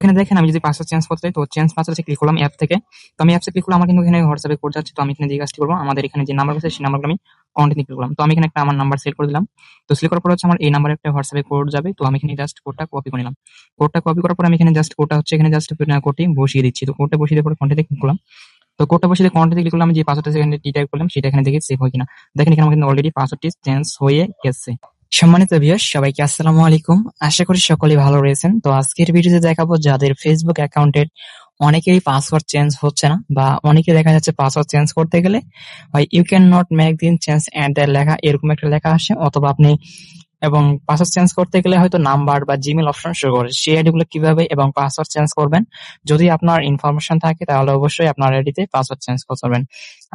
এখানে দেখেন, আমি যদি পাসওয়ার্ড চেঞ্জ করতে চাই, তো চেঞ্জ পাসওয়ার্ডে ক্লিক করলাম অ্যাপ থেকে। তো আমি অ্যাপসে ক্লিক করলাম, আমার কিন্তু এখানে হোয়াটসঅ্যাপে কোড যাচ্ছে, তো আমি এখানে যে কাজটি করব, আমাদের এখানে যে নাম্বার আছে, সেই নাম্বারগুলো আমি কন্টিনিউ ক্লিক করলাম। তো আমি এখানে একটা আমার নাম্বার সিলেক্ট করে দিলাম। তো সিলেক্ট করার পর হচ্ছে আমার এই নাম্বারে একটা হোয়াটসঅ্যাপে কোড যাবে, তো আমি এখানে জাস্ট কোডটা কপি করে নিলাম। কোডটা কপি করার পর আমি এখানে জাস্ট কোডটা হচ্ছে, এখানে জাস্ট কোডটি বসিয়ে দিচ্ছি। তো কোডটা বসিয়ে দেওয়ার পর কন্টিনিউ ক্লিক করলাম। তো কোডটা বসিয়ে কন্টিনিউ ক্লিক করলাম যে পাসওয়ার্ডটা সেখানে টি টাইপ করলাম, সেটা এখানে দেখে সেভ হয় কিনা। দেখেন, এখানে আমার কিন্তু অলরেডি পাসওয়ার্ডটি চেঞ্জ হয়ে গেছে। সম্মানিত ভিউয়ার্স সবাইকে আসসালামু আলাইকুম। আশা করি সকলেই ভালো রয়েছেন। তো আজকের ভিডিওতে দেখাবো যাদের ফেসবুক অ্যাকাউন্টের অনেকেরই পাসওয়ার্ড চেঞ্জ হচ্ছে না বা অনেকে দেখা যাচ্ছে পাসওয়ার্ড চেঞ্জ করতে গেলে হয় ইউ ক্যান নট মেক দিন চেঞ্জ অ্যান্ড লেখা, এরকম একটা লেখা আসে। অথবা আপনি এবং পাসওয়ার্ড চেঞ্জ করতে গেলে হয়তো নাম্বার বা জিমেল অপশন শো করে। সেই আইডিগুলো কীভাবে এবং পাসওয়ার্ড চেঞ্জ করবেন? যদি আপনার ইনফরমেশন থাকে, তাহলে অবশ্যই আপনার আইডিতে পাসওয়ার্ড চেঞ্জ করতে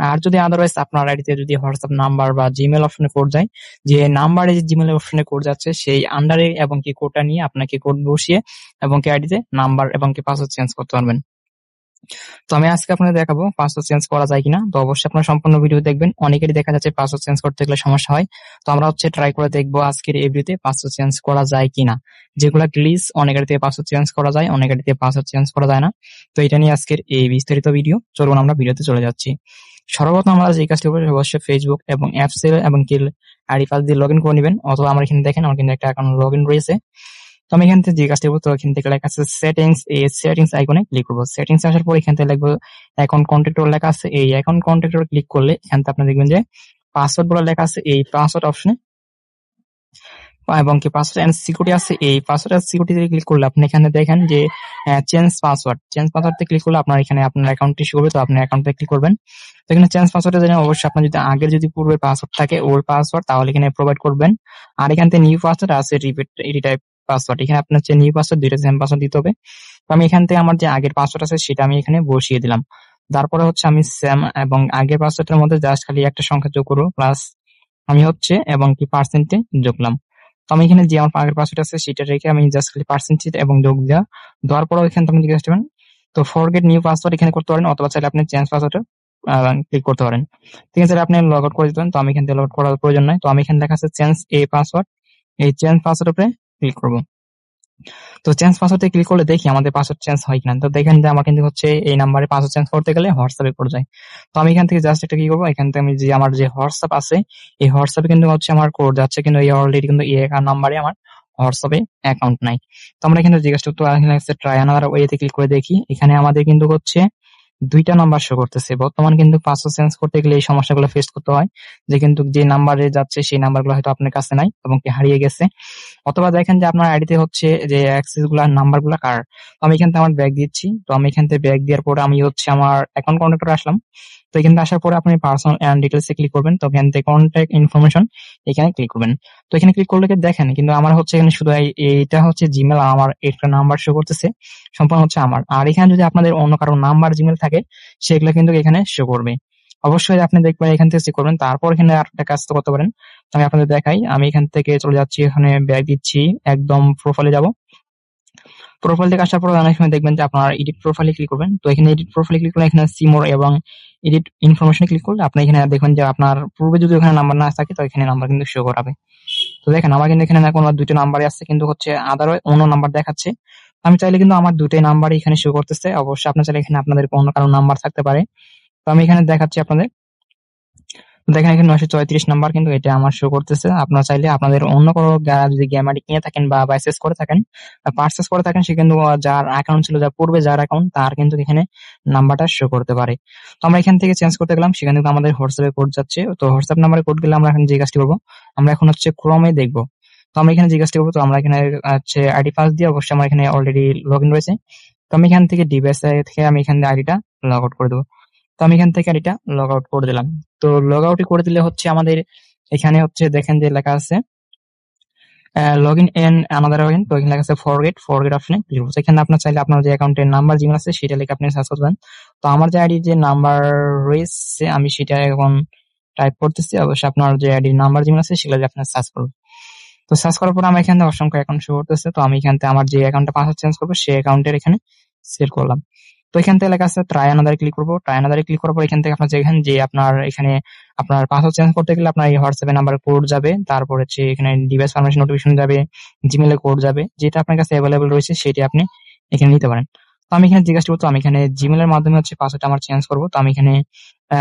আর যদি আদারওয়াইজ আপনার আইডিতে যদি হোয়াটসঅ্যাপ নাম্বার বা জিমেল অপশনে কোড যায়, যে নাম্বারে যে জিমেল অপশনে কোড যাচ্ছে, সেই আন্ডারে এবং কি কোডটা নিয়ে আপনাকে কোড বসিয়ে এবং কি আইডিতে নাম্বার এবং কি পাসওয়ার্ড চেঞ্জ করতে পারবেন। তো আমি আজকে আপনাদের দেখাবো পাসওয়ার্ড চেঞ্জ করা যায় কিনা। তো অবশ্যই আপনার সম্পূর্ণ ভিডিও দেখবেন। অনেকেরই দেখা যাচ্ছে পাসওয়ার্ড চেঞ্জ করতে গেলে সমস্যা হয়। তো আমরা হচ্ছে ট্রাই করে দেখব আজকের এই ভিডিওতে পাসওয়ার্ড চেঞ্জ করা যায় কিনা। যেগুলো গ্লিস অনেকের দিয়ে পাসওয়ার্ড চেঞ্জ করা যায়, অনেকের দিয়ে পাসওয়ার্ড চেঞ্জ করা যায় না। তো এটা নিয়ে আজকের এই বিস্তারিত ভিডিও চলুন আমরা ভিডিওতে চলে যাচ্ছি। সর্বপ্রথম আমরা যে কাজটি করব অবশ্যই ফেসবুক এবং অ্যাপস এবং আইডি পাস দিয়ে লগ ইন করে নেবেন। অথবা আমার এখানে দেখেন, আমার কিন্তু একটা অ্যাকাউন্ট লগ ইন রয়েছে। তো আমি এখান থেকে যে কাজটি করব, তো এখান থেকে লেখা আছে সেটিংস এই সেটিংস আইকনে ক্লিক করব। সেটিংস আসার পর এখান থেকে লিখব অ্যাকাউন্ট কন্ট্যাক্টর লেখা আছে এই অ্যাকাউন্ট কন্ট্যাক্টর ক্লিক করলে এখান থেকে আপনি দেখবেন যে পাসওয়ার্ড বলে লেখা আছে এই পাসওয়ার্ড অপশনে এবং কি পাসওয়ার্ড এন্ড সিকিউরিটি আছে এই পাসওয়ার্ড এন্ড সিকিউরিটি ক্লিক করলে আপনি এখানে দেখেন যে চেঞ্জ পাসওয়ার্ড চেঞ্জ পাসওয়ার্ডে ক্লিক করলে আপনার এখানে আপনার অ্যাকাউন্টটি শুরু হবে, তো আপনি অ্যাকাউন্টে ক্লিক করবেন। তো এখানে চেঞ্জ পাসওয়ার্ডে জানেন অবশ্যই আপনার যদি আগের যদি পূর্বের পাসওয়ার্ড থাকে ওর পাসওয়ার্ড তাহলে এখানে প্রোভাইড করবেন। আর এখান থেকে নিউ পাসওয়ার্ড আছে রিপিট এই টাইপ পাসওয়ার্ড এখানে আপনার যে নিউ পাসওয়ার্ড দুইটা সেম পাসওয়ার্ড দিতে হবে। তো আমি এখান থেকে আমার যে আগের পাসওয়ার্ড আছে, সেটা আমি এখানে বসিয়ে দিলাম। তারপরে হচ্ছে আমি সেম এবং আগের পাসওয়ার্ডের মধ্যে জাস্ট খালি একটা সংখ্যা যোগ করব প্লাস আমি হচ্ছে এবং কি পার্সেন্টে যোগলাম তো আমি এখানে যে আমার আগের পাসওয়ার্ড আছে, সেটা রেখে আমি জাস্ট খালি পার্সেন্টেজ এবং যোগ দেওয়া দেওয়ার পরে এখানে আপনি জিজ্ঞাসা করবেন, তো ফরগেট নিউ পাসওয়ার্ড এখানে করতে পারেন অথবা চাইলে আপনি চেঞ্জ পাসওয়ার্ড ক্লিক করতে পারেন। ঠিক আছে, আপনি লগ আউট করে দিতেন তো আমি এখান থেকে লগ আউট করার প্রয়োজন নাই। তো আমি এখানে লেখা আছে চেঞ্জ এ পাসওয়ার্ড এই চেঞ্জ পাসওয়ার্ড উপরে ক্লিক করব। তো চেঞ্জ পাসওয়ার্ডে ক্লিক করলে দেখি আমাদের পাসওয়ার্ড চেঞ্জ হয় কিনা। তো দেখেন যে আমার কিন্তু হচ্ছে এই নাম্বারে পাসওয়ার্ড চেঞ্জ করতে গেলে হোয়াটসঅ্যাপে করে যায়। তো আমি এখান থেকে জাস্ট একটা কি করব? এখান থেকে আমি যে আমার যে হোয়াটসঅ্যাপ আছে, এই হোয়াটসঅ্যাপে কিন্তু হচ্ছে আমার কোড যাচ্ছে কিন্তু এই অলরেডি কিন্তু এই নাম্বারে আমার হোয়াটসঅ্যাপে অ্যাকাউন্ট নাই। তো আমরা এখানে জিজ্ঞাসা করতে ট্রাই আনাদার ওয়েতে ক্লিক করে দেখি। এখানে আমাদের কিন্তু হচ্ছে দুইটা নাম্বার শো করতেছে। বর্তমান কিন্তু পাসওয়ার্ড চেঞ্জ করতে গেলে এই সমস্যাগুলো ফেস করতে হয়, যে কিন্তু যে নাম্বারে যাচ্ছে সেই নাম্বারগুলো হয়তো আপনার কাছে নাই এবং কি হারিয়ে গেছে। অথবা দেখেন যে আপনার আইডিতে হচ্ছে যে অ্যাক্সেসগুলা নাম্বারগুলা কার। তো আমি এখান থেকে আমার ব্যাগ দিচ্ছি। তো আমি এখান থেকে ব্যাগ দেওয়ার পরে আমি হচ্ছে আমার অ্যাকাউন্ট কন্ট্রাক্টর আসলাম। তো এখানে আসার পরে আপনি পার্সোনাল অ্যান্ড ডিটেলস ক্লিক করবেন। তো এখান থেকে কন্ট্যাক্ট ইনফরমেশন এখানে ক্লিক করবেন। তো এখানে ক্লিক করলে দেখেন, কিন্তু আমার হচ্ছে এখানে শুধু এইটা হচ্ছে জিমেল আমার একটা নাম্বার শো করতেছে, সম্পূর্ণ হচ্ছে আমার। আর এখানে যদি আপনাদের অন্য কারও নাম্বার জিমেল থাকে, সেগুলো কিন্তু এখানে শো করবে। অবশ্যই আপনি দেখবেন এখান থেকে চেক করবেন, তারপর এখানে আর একটা কাজ করতে পারেন। আমি আপনাদের দেখাই, আমি এখান থেকে চলে যাচ্ছি, এখানে ব্যাগ দিচ্ছি, একদম প্রোফাইলে যাব। প্রোফাইল থেকে আসার পর অনেক সময় দেখবেন যে আপনার এডিট প্রোফাইলে ক্লিক করবেন। তো এখানে এডিট প্রোফাইলে ক্লিক করলে এখানে সিমোর এবং এডিট ইনফরমেশনে ক্লিক করলে আপনি এখানে দেখবেন যে আপনার পূর্বে যদি ওখানে নাম্বার না থাকে, তো এখানে নাম্বার কিন্তু শো করাবে। তো দেখেন, আমার কিন্তু এখানে কোনো দুটো নাম্বারই আসছে কিন্তু হচ্ছে আদার অন্য নাম্বার দেখাচ্ছে। আমি চাইলে কিন্তু আমার দুটোই নাম্বারই এখানে শো করতেছে। অবশ্যই আপনার চাইলে এখানে আপনাদের অন্য কারও নাম্বার থাকতে পারে। তো আমি এখানে দেখাচ্ছি আপনাদের। দেখেন, এখানে নয়শো চৌত্রিশ নাম্বার কিন্তু এটা আমার শো করতেছে। আপনারা চাইলে আপনাদের অন্য কোনো যদি গেমারি কিনে থাকেন বা বাইসেস করে থাকেন পার্সেস করে থাকেন, সে কিন্তু যার অ্যাকাউন্ট ছিল, যার পূর্বে যার অ্যাকাউন্ট তার কিন্তু এখানে নাম্বারটা শো করতে পারে। তো আমরা এখান থেকে চেঞ্জ করতে গেলাম, সেখানে কিন্তু আমাদের হোয়াটসঅ্যাপে কোড যাচ্ছে। তো হোয়াটসঅ্যাপ নাম্বারে কোড গেলে আমরা এখন যে কাজটি করব, আমরা এখন হচ্ছে ক্রমে দেখব। তো আমরা এখানে যে কাজটি করব, তো আমরা এখানে, হচ্ছে আইডি পাস দিয়ে অবশ্যই আমার এখানে অলরেডি লগ ইন রয়েছে। তো আমি এখান থেকে ডিভাইস থেকে আমি এখানে আইডিটা লগ আউট করে দেবো। আমি এখান থেকে আর এটা লগ আউট করে দিলাম। তো লগ আউট করে দিলে হচ্ছে আমাদের এখানে হচ্ছে দেখেন যে লেখা আছে লগ ইন এন আমাদের লগ ইন তো এখানে লেখা আছে ফরগেট ফরগেট অপশনে ক্লিক করব। এখানে আপনার চাইলে আপনার যে অ্যাকাউন্টের নাম্বার জিমেল আছে সেটা লিখে আপনি সার্চ করবেন। তো আমার যে আইডি যে নাম্বার রয়েছে, আমি সেটা এখন টাইপ করতেছি, অবশ্যই আপনার যে আইডি নাম্বার জিমেল আছে সেগুলো আপনার সার্চ করব তো সার্চ করার পর আমার এখানে অসংখ্য অ্যাকাউন্ট শো করতেছে, তো আমি এখান থেকে আমার যে অ্যাকাউন্টটা পাসওয়ার্ড চেঞ্জ করব, সেই অ্যাকাউন্টের এখানে সেট করলাম। তো এখান থেকে লেখা আছে ট্রাই আনাদারে ক্লিক করব। ট্রাই আনাদারে ক্লিক করার পর এখান থেকে আপনার যেখানে যে আপনার এখানে আপনার পাসওয়ার্ড চেঞ্জ করতে গেলে আপনার এই হোয়াটসঅ্যাপে নাম্বার কোড যাবে। তারপর হচ্ছে এখানে ডিভাইস পারমিশন নোটিফিকেশন যাবে জিমেলে কোড যাবে। যেটা আপনার কাছে অ্যাভেলেবল রয়েছে, সেটি আপনি এখানে নিতে পারেন। তো আমি এখানে জিজ্ঞাসা করব, তো আমি এখানে জিমেলের মাধ্যমে হচ্ছে পাসওয়ার্ডটা আমার চেঞ্জ করব। তো আমি এখানে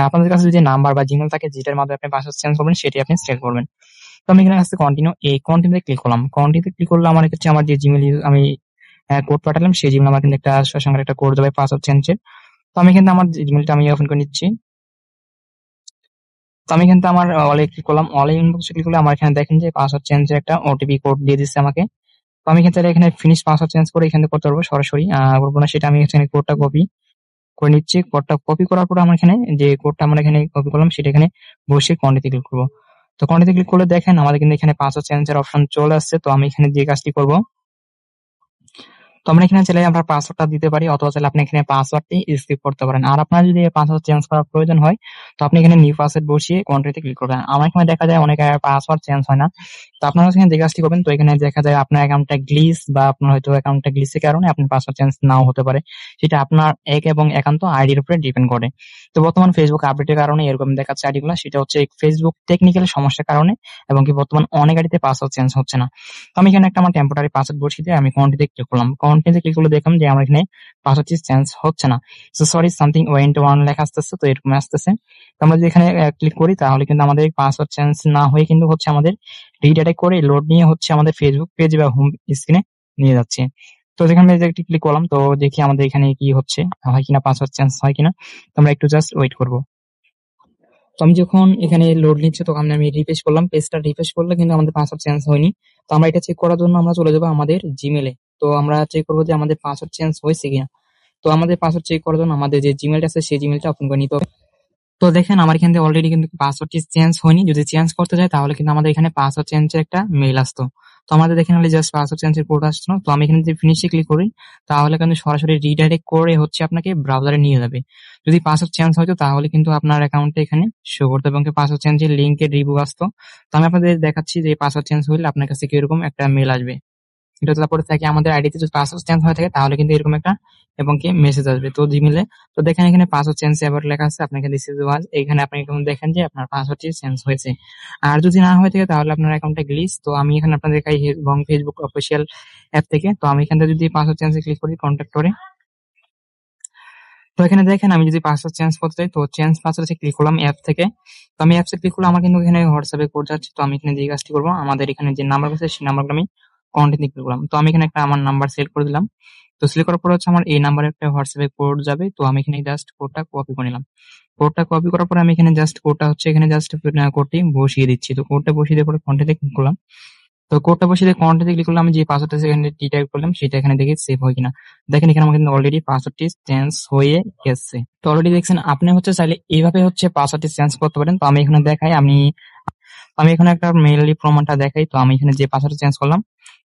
আপনাদের কাছে যদি নাম্বার বা জিমেল থাকে, যেটার মাধ্যমে আপনি পাসওয়ার্ড চেঞ্জ করবেন, সেটি আপনি সিলেক্ট করবেন। তো আমি এখানে আসছে কন্টিনিউ এই কন্টিনিউতে ক্লিক করলাম। কন্টিনিউতে ক্লিক করলে আমার কাছে আমার যে জিমেল আমি কোড পাঠালাম, সেই জিমেল আমার কিন্তু একটা সঙ্গে একটা কোড যাবে পাসওয়ার্ড চেঞ্জের তো আমি কিন্তু আমার জিমেলটা আমি ওপেন করে নিচ্ছি। তো আমি কিন্তু আমার অলে ক্লিক করলাম। অলে ইনবক্সে ক্লিক করলে আমার এখানে দেখেন যে পাসওয়ার্ড চেঞ্জের একটা ওটিপি কোড দিয়ে দিচ্ছে আমাকে। তো আমি কিন্তু এখানে ফিনিশ পাসওয়ার্ড চেঞ্জ করে এখানে করতে পারব সরাসরি। করব না, সেটা আমি এখানে কোডটা কপি করে নিচ্ছি। কোডটা কপি করার পর আমার এখানে যে কোডটা আমরা এখানে কপি করলাম, সেটা এখানে বসে কন্টিতে ক্লিক করব। তো কন্টিতে ক্লিক করলে দেখেন আমাদের কিন্তু এখানে পাসওয়ার্ড চেঞ্জের অপশন চলে আসছে। তো আমি এখানে যে কাজটি করব তো আমরা এখানে চাইলে আমরা পাসওয়ার্ডটা দিতে পারি অথবা চাইলে আপনি এখানে পাসওয়ার্ডটি স্কিপ করতে পারেন। আর আপনার যদি পাসওয়ার্ড চেঞ্জ করার প্রয়োজন হয়, তো আপনি এখানে নিউ পাসওয়ার্ড বসিয়ে কন্ট্রিতে ক্লিক করবেন। আমার এখানে দেখা যায় অনেক পাসওয়ার্ড চেঞ্জ হয় না। তো আপনারা এখানে যে কাজটি করবেন, তো এখানে দেখা যায় আপনার অ্যাকাউন্টটা গ্লিস বা আপনার হয়তো অ্যাকাউন্টটা গ্লিসের কারণে আপনার পাসওয়ার্ড চেঞ্জ নাও হতে পারে। সেটা আপনার এক এবং একান্ত আইডির উপরে ডিপেন্ড করে। তো বর্তমান ফেসবুক আপডেটের কারণে এরকম দেখাচ্ছে আইডিগুলো সেটা হচ্ছে ফেসবুক টেকনিক্যাল সমস্যার কারণে এবং কি বর্তমান অনেক আইডিতে পাসওয়ার্ড চেঞ্জ হচ্ছে না। তো আমি এখানে একটা আমার টেম্পোরারি পাসওয়ার্ড বসিয়ে দিয়ে আমি কন্টিতে ক্লিক করলাম। কন্টিতে ক্লিক করলে দেখলাম যে আমার এখানে পাসওয়ার্ডটি চেঞ্জ হচ্ছে না। সো সরি সামথিং ওয়েন্ট ওয়ান লেখা আসতেছে, তো এরকম আসতেছে। তো আমরা যদি এখানে ক্লিক করি, তাহলে কিন্তু আমাদের পাসওয়ার্ড চেঞ্জ না হয়ে কিন্তু হচ্ছে আমাদের রিডাইরেক্ট করে লোড নিয়ে হচ্ছে আমাদের ফেসবুক পেজ বা হোম স্ক্রিনে নিয়ে যাচ্ছে। তো যেখানে একটি ক্লিক করলাম, তো দেখি আমাদের এখানে কি হচ্ছে, হয় কিনা পাসওয়ার্ড চেঞ্জ হয় কিনা। তো আমরা একটু জাস্ট ওয়েট করব। তো আমি যখন এখানে লোড নিচ্ছে, তখন আমি রিফ্রেশ করলাম পেজটা রিফ্রেশ করলে কিন্তু আমাদের পাসওয়ার্ড চেঞ্জ হয়নি। তো আমরা এটা চেক করার জন্য আমরা চলে যাব আমাদের জিমেলে তো আমরা চেক করব যে আমাদের পাসওয়ার্ড চেঞ্জ হয়েছে কিনা। তো আমাদের পাসওয়ার্ড চেক করার জন্য আমাদের যে জিমেলটা আছে, সেই জিমেলটা ওপেন করে নিতে হবে। তো দেখেন, আমার এখানে অলরেডি কিন্তু পাসওয়ার্ডটি চেঞ্জ হয়নি। যদি চেঞ্জ করতে যায় তাহলে কিন্তু আমাদের এখানে পাসওয়ার্ড চেঞ্জের একটা মেইল আসতো। তো আমাদের দেখেন হলে জাস্ট পাসওয়ার্ড চেঞ্জের কোড আসতো তো আমি এখানে যদি ফিনিশে ক্লিক করি, তাহলে কিন্তু সরাসরি রিডাইরেক্ট করে হচ্ছে আপনাকে ব্রাউজারে নিয়ে যাবে। যদি পাসওয়ার্ড চেঞ্জ হয়তো তাহলে কিন্তু আপনার অ্যাকাউন্টে এখানে শো করতো এবং পাসওয়ার্ড চেঞ্জের লিঙ্কের রিভিউ আসতো, তো আমি আপনাদের দেখাচ্ছি যে পাসওয়ার্ড চেঞ্জ হলে আপনার কাছে কীরকম একটা মেল আসবে। এটা তারপরে থাকে, আমাদের আইডিতে যদি পাসওয়ার্ড চেঞ্জ হয়ে থাকে, তাহলে কিন্তু এরকম একটা এবং কি মেসেজ আসবে। তো জিমেলে তো দেখেন এখানে পাসওয়ার্ড চেঞ্জ এবার লেখা আছে, আপনাকে দিস ইজ ওয়াজ এখানে আপনি এরকম দেখেন যে আপনার পাসওয়ার্ডটি চেঞ্জ হয়েছে। আর যদি না হয়ে থাকে, তাহলে আপনার অ্যাকাউন্টে গ্লিচ তো আমি এখানে আপনাদের এবং ফেসবুক অফিসিয়াল অ্যাপ থেকে। তো আমি এখান যদি পাসওয়ার্ড চেঞ্জে ক্লিক করি কন্ট্যাক্ট করে। তো এখানে দেখেন, আমি যদি পাসওয়ার্ড চেঞ্জ করতে চাই, তো চেঞ্জ পাসওয়ার্ডে ক্লিক করলাম অ্যাপ থেকে। তো আমি অ্যাপসে ক্লিক করলে আমার কিন্তু এখানে হোয়াটসঅ্যাপে কোড যাচ্ছে। তো আমি এখানে যে কাজটি করব, আমাদের এখানে যে নাম্বার আছে, সেই নাম্বারগুলো আমি কন্টিনিউ করলাম। তো আমি এখানে একটা আমার নাম্বার সিলেক্ট করে দিলাম। তো সিলেক্ট করার পর হচ্ছে আমার এই নাম্বারে একটা হোয়াটসঅ্যাপে কোড যাবে। তো আমি এখানে জাস্ট কোডটা কপি করে নিলাম। কোডটা কপি করার পর আমি এখানে জাস্ট কোডটা হচ্ছে এখানে জাস্ট কোডটি বসিয়ে দিচ্ছি। তো কোডটা বসিয়ে দেওয়ার পরে কন্টিনিউ ক্লিক করলাম। তো কোডটা বসিয়ে দিয়ে কন্টিনিউ ক্লিক করলাম। আমি যে পাসওয়ার্ডটা সেখানে টি টাইপ করলাম, সেটা এখানে দেখে সেভ হয় কিনা। দেখেন এখানে আমার কিন্তু অলরেডি পাসওয়ার্ডটি চেঞ্জ হয়ে গেছে। তো অলরেডি দেখছেন, আপনি হচ্ছে চাইলে এইভাবে হচ্ছে পাসওয়ার্ডটি চেঞ্জ করতে পারেন। তো আমি এখানে দেখাই, আমি আমি এখানে একটা মেইলি প্রমাণটা দেখাই। তো আমি এখানে যে পাসওয়ার্ড চেঞ্জ করলাম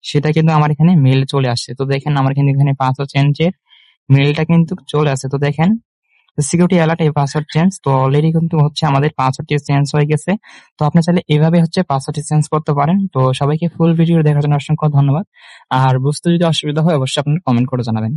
সেটা কিন্তু আমার এখানে মেল চলে আসছে। তো দেখেন, আমার কিন্তু এখানে পাসওয়ার্ড চেঞ্জের মেলটা কিন্তু চলে আসছে। তো দেখেন সিকিউরিটি অ্যালার্ট এই পাসওয়ার্ড চেঞ্জ তো অলরেডি কিন্তু হচ্ছে আমাদের পাসওয়ার্ডটি চেঞ্জ হয়ে গেছে। তো আপনি চাইলে এভাবে হচ্ছে পাসওয়ার্ডটি চেঞ্জ করতে পারেন। তো সবাইকে ফুল ভিডিও দেখার জন্য অসংখ্য ধন্যবাদ। আর বুঝতে যদি অসুবিধা হয়, অবশ্যই আপনার কমেন্ট করে জানাবেন।